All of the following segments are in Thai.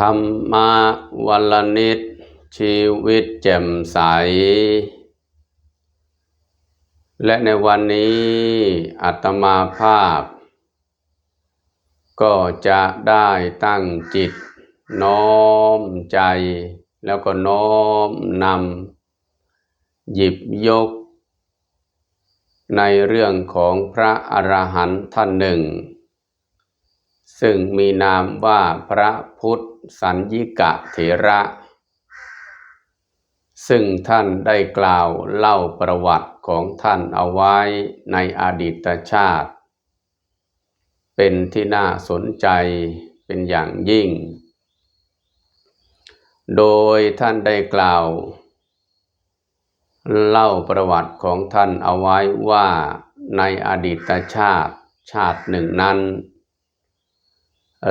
ธรรมะวันละนิดชีวิตแจ่มใส และในวันนี้อัตมาภาพ ก็จะได้ตั้งจิต น้อมใจ แล้วก็น้อมนำหยิบยก ในเรื่องของพระอรหันต์ท่านหนึ่ง ซึ่งมีนามว่าพระพุทธสัญญิกะเถระ ซึ่งท่านได้กล่าวเล่าประวัติของท่านเอาไว้ในอดีตชาติ เป็นที่น่าสนใจเป็นอย่างยิ่ง โดยท่านได้กล่าว เล่าประวัติของท่านเอาไว้ว่าในอดีตชาติชาติหนึ่งนั้น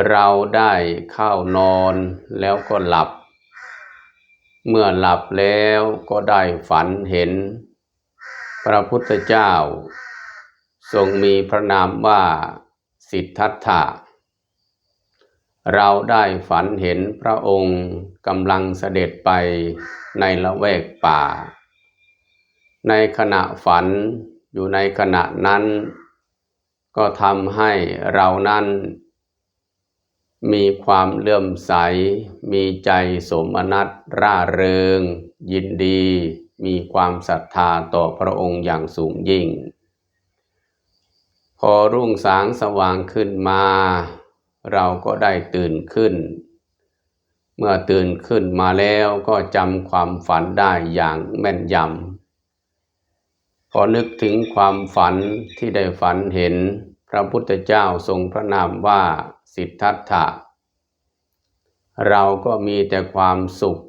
เราได้เข้านอนแล้วก็หลับ เมื่อหลับแล้วก็ได้ฝันเห็น พระพุทธเจ้า ทรงมีพระนามว่าสิทธัตถะ เราได้ฝันเห็นพระองค์กำลังเสด็จไปในละแวกป่า ในขณะฝันอยู่ในขณะนั้น ก็ทำให้เรานั้น มีความเลื่อมใส มีใจสมนัตร่าเริง ยินดี มีความศรัทธาต่อพระองค์อย่างสูงยิ่ง พอรุ่งสางสว่างขึ้นมา เราก็ได้ตื่นขึ้น เมื่อตื่นขึ้นมาแล้วก็จำความฝันได้อย่างแม่นยำพอนึกถึงความฝันที่ได้ฝันเห็น ระพุทธเจ้าทรงพระนามว่าสิทธัตถะ เราก็มีแต่ความสุข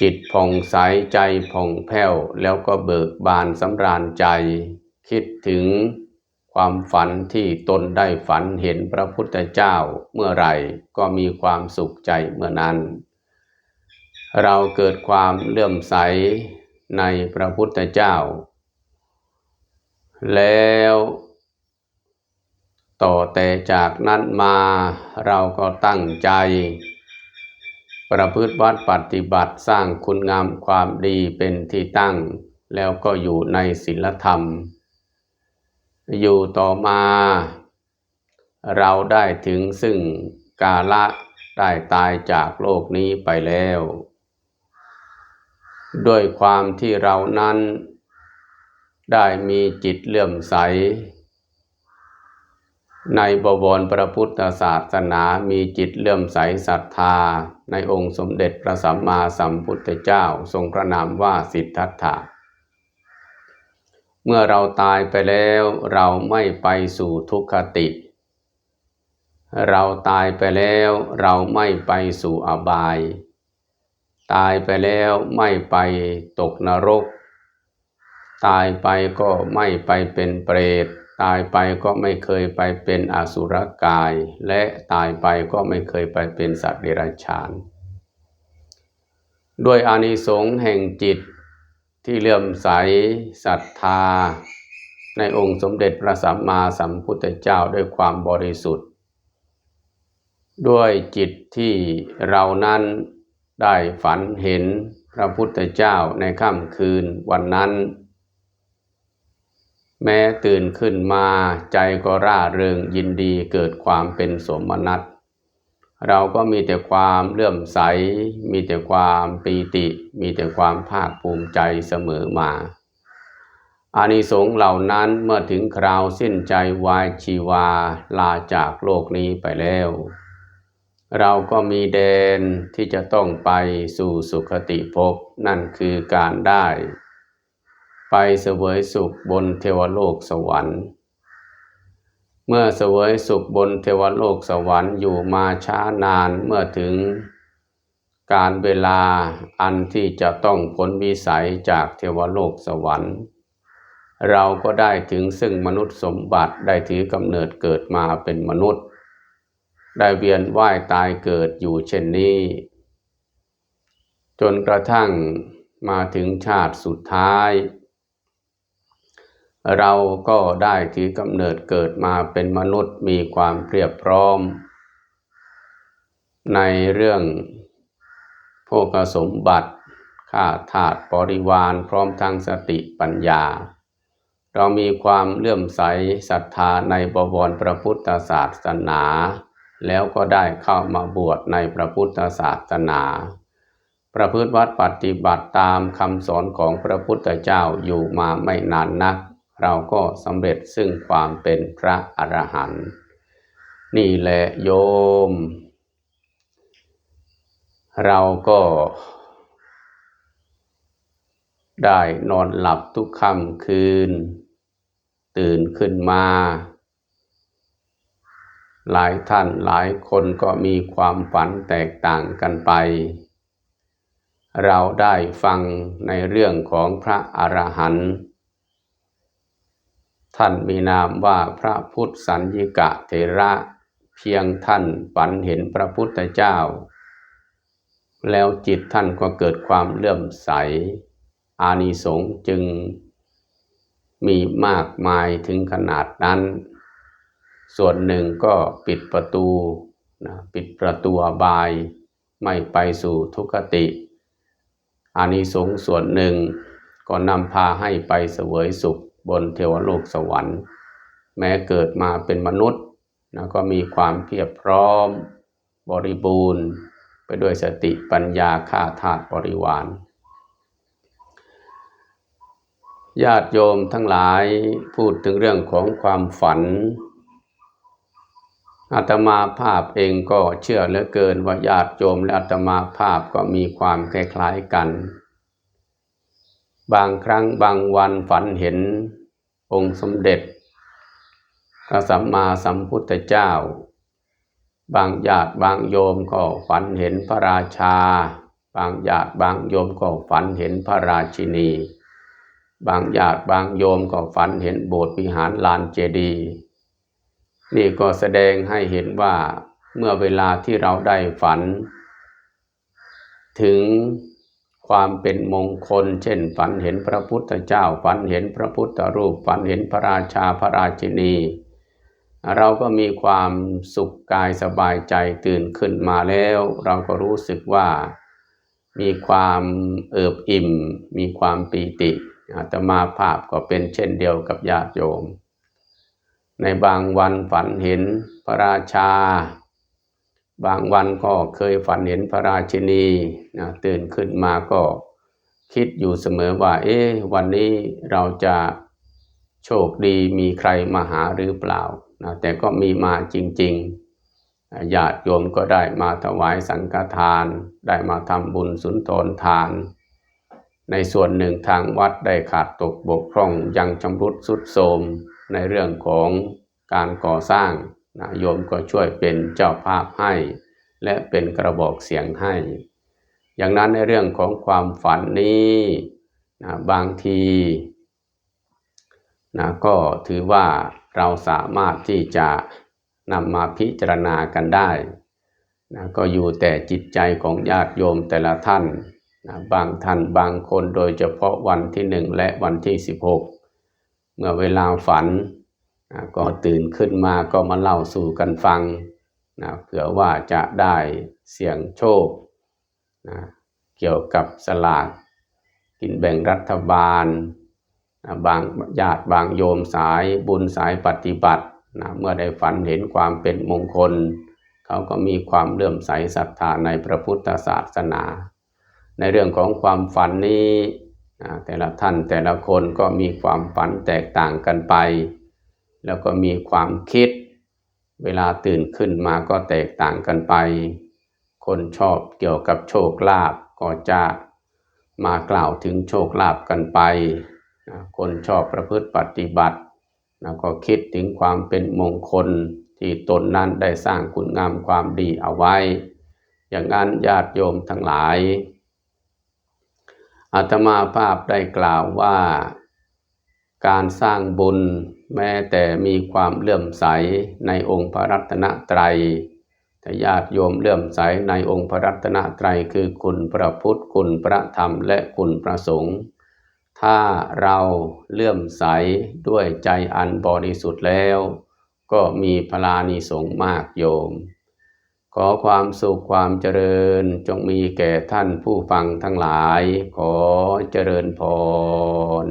จิตผ่องใสใจผ่องแผ้วแล้วก็เบิกบานสำราญใจ คิดถึงความฝันที่ตนได้ฝันเห็นพระพุทธเจ้าเมื่อไหร่ก็มีความสุขใจเมื่อนั้น เราเกิดความเลื่อมใสในพระพุทธเจ้า แล้ว ต่อแต่จากนั้นมาเราก็ตั้งใจ ประพฤติวัดปฏิบัติสร้างคุณงามความดีเป็นที่ตั้ง แล้วก็อยู่ในศีลธรรม อยู่ต่อมา เราได้ถึงซึ่งกาละได้ตายจากโลกนี้ไปแล้ว ด้วยความที่เรานั้นได้มีจิตเลื่อมใส ในบวรพระพุทธศาสนามีจิตเลื่อมใสศรัทธา ในองค์สมเด็จพระสัมมาสัมพุทธเจ้าทรงพระนามว่าสิทธัตถะ เมื่อเราตายไปแล้วเราไม่ไปสู่ทุกขติ เราตายไปแล้วเราไม่ไปสู่อบาย ตายไปแล้วไม่ไปตกนรก ตายไปก็ไม่ไปเป็นเปรต ตายไปก็ไม่เคยไปเป็นอสุรกาย และตายไปก็ไม่เคยไปเป็นสัตว์เดรัจฉาน ด้วยอานิสงส์แห่งจิตที่เลื่อมใสศรัทธา ในองค์สมเด็จพระสัมมาสัมพุทธเจ้าด้วยความบริสุทธิ์ ด้วยจิตที่เรานั้นได้ฝันเห็นพระพุทธเจ้าในค่ำคืนวันนั้น แม้ตื่นขึ้นมาใจก็ร่าเริงยินดีเกิดความเป็นสมนัตเราก็มีแต่ความเลื่อมใส มีแต่ความปีติ มีแต่ความภาคภูมิใจเสมอมา อานิสงส์เหล่านั้นเมื่อถึงคราวสิ้นใจวายชีวาลาจากโลกนี้ไปแล้ว เราก็มีเดนที่จะต้องไปสู่สุคติภพนั่นคือการได้ ไปเสวยสุขบนเทวโลกสวรรค์ เมื่อเสวยสุขบนเทวโลกสวรรค์อยู่มาช้านานเมื่อถึงการเวลาอันที่จะต้องพ้นวิสัยจากเทวโลกสวรรค์ เราก็ได้ถึงซึ่งมนุษย์สมบัติได้ถือกำเนิดเกิดมาเป็นมนุษย์ ได้เวียนว่ายตายเกิดอยู่เช่นนี้ จนกระทั่งมาถึงชาติสุดท้าย เราก็ได้ถือกำเนิดเกิดมาเป็นมนุษย์มีความเพียบพร้อม ในเรื่องโภคสมบัติข้าทาสบริวารพร้อมทั้งสติปัญญา เรามีความเลื่อมใสศรัทธาในบวรพระพุทธศาสนา แล้วก็ได้เข้ามาบวชในพระพุทธศาสนา ประพฤติวัดปฏิบัติตามคำสอนของพระพุทธเจ้าอยู่มาไม่นานนัก เราก็สำเร็จซึ่งความเป็นพระอรหันต์นี่แหละโยม เราก็ได้นอนหลับทุกค่ำคืน ตื่นขึ้นมา หลายท่านหลายคนก็มีความฝันแตกต่างกันไป เราได้ฟังในเรื่องของพระอรหันต์ ท่านมีนามว่าพระพุทธสัญญิกะเทระ เพียงท่านฝันเห็นพระพุทธเจ้า แล้วจิตท่านก็เกิดความเลื่อมใส อานิสงส์จึงมีมากมายถึงขนาดนั้น ส่วนหนึ่งก็ปิดประตูนะปิดประตูบาย ไม่ไปสู่ทุกขติอานิสงส์ส่วนหนึ่งก็นำพาให้ไปเสวยสุข บนเทวโลกสวรรค์ แม้เกิดมาเป็นมนุษย์นะก็มีความเพียบพร้อม บริบูรณ์ ไปด้วยสติปัญญาข้าทาสบริวาร ญาติโยมทั้งหลายพูดถึงเรื่องของความฝันอาตมาภาพเองก็เชื่อเหลือเกินว่าญาติโยมและอาตมาภาพก็มีความคล้ายๆกัน บางครั้งบางวันฝันเห็นองค์สมเด็จพระสัมมาสัมพุทธเจ้า บางญาติบางโยมก็ฝันเห็นพระราชา บางญาติบางโยมก็ฝันเห็นพระราชินี บางญาติบางโยมก็ฝันเห็นโบสถ์วิหารลานเจดีย์นี่ก็แสดงให้เห็นว่าเมื่อเวลาที่เราได้ฝัน ถึง ความเป็นมงคล เช่น ฝันเห็นพระพุทธเจ้า ฝันเห็นพระพุทธรูป ฝันเห็นพระราชาพระราชินี เราก็มีความสุขกายสบายใจตื่นขึ้นมาแล้ว เราก็รู้สึกว่ามีความเอิบอิ่ม มีความปีติอาตมาภาพก็เป็นเช่นเดียวกับญาติโยม ในบางวันฝันเห็นพระราชา บางวันก็เคยฝันเห็นพระราชินีนะตื่นขึ้นมาก็คิดอยู่เสมอว่า เอ๊ะวันนี้เราจะโชคดีมีใครมาหาหรือเปล่านะแต่ก็มีมาจริงๆญาติโยมก็ได้มาถวายสังฆทาน ได้มาทำบุญสุนทรทาน ในส่วนหนึ่งทางวัดได้ขาดตกบกพร่องยังชำรุดสุดโทรมในเรื่องของการก่อสร้าง นะโยมก็ช่วยเป็นเจ้าภาพให้ และเป็นกระบอกเสียงให้ อย่างนั้นในเรื่องของความฝันนี้นะบางทีนะก็ถือว่าเราสามารถที่จะนำมาพิจารณากันได้นะก็อยู่แต่จิตใจของญาติโยมแต่ละท่านนะบางท่านบางคนโดยเฉพาะวันที่หนึ่งและวันที่ 16 เมื่อเวลาฝัน ก็ตื่นขึ้นมาก็มาเล่าสู่กันฟังนะเผื่อว่าจะได้เสี่ยงโชคนะเกี่ยวกับสลากกินแบ่งรัฐบาลนะบางญาติบางโยมสายบุญสายปฏิบัตินะเมื่อได้ฝันเห็นความเป็นมงคล เขาก็มีความเลื่อมใสศรัทธาในพระพุทธศาสนา ในเรื่องของความฝันนี้นะแต่ละท่านแต่ละคนก็มีความฝันแตกต่างกันไป แล้วก็มีความคิด เวลาตื่นขึ้นมาก็แตกต่างกันไป คนชอบเกี่ยวกับโชคลาภก็จะมากล่าวถึงโชคลาภกันไป คนชอบประพฤติปฏิบัตินะก็คิดถึงความเป็นมงคลที่ตนนั้นได้สร้างคุณงามความดีเอาไว้ อย่างนั้นญาติโยมทั้งหลายอาตมาภาพได้กล่าวว่า การสร้างบุญ แม้แต่มีความเลื่อมใสในองค์พระรัตนตรัยแต่ญาติโยมเลื่อมใสในองค์พระรัตนตรัยคือคุณพระพุทธคุณพระธรรมและคุณพระสงฆ์ถ้าเราเลื่อมใสด้วยใจอันบริสุทธิ์แล้ว ก็มีพลานิสงฆ์มากโยม ขอความสุขความเจริญจงมีแก่ท่านผู้ฟังทั้งหลาย ขอเจริญพร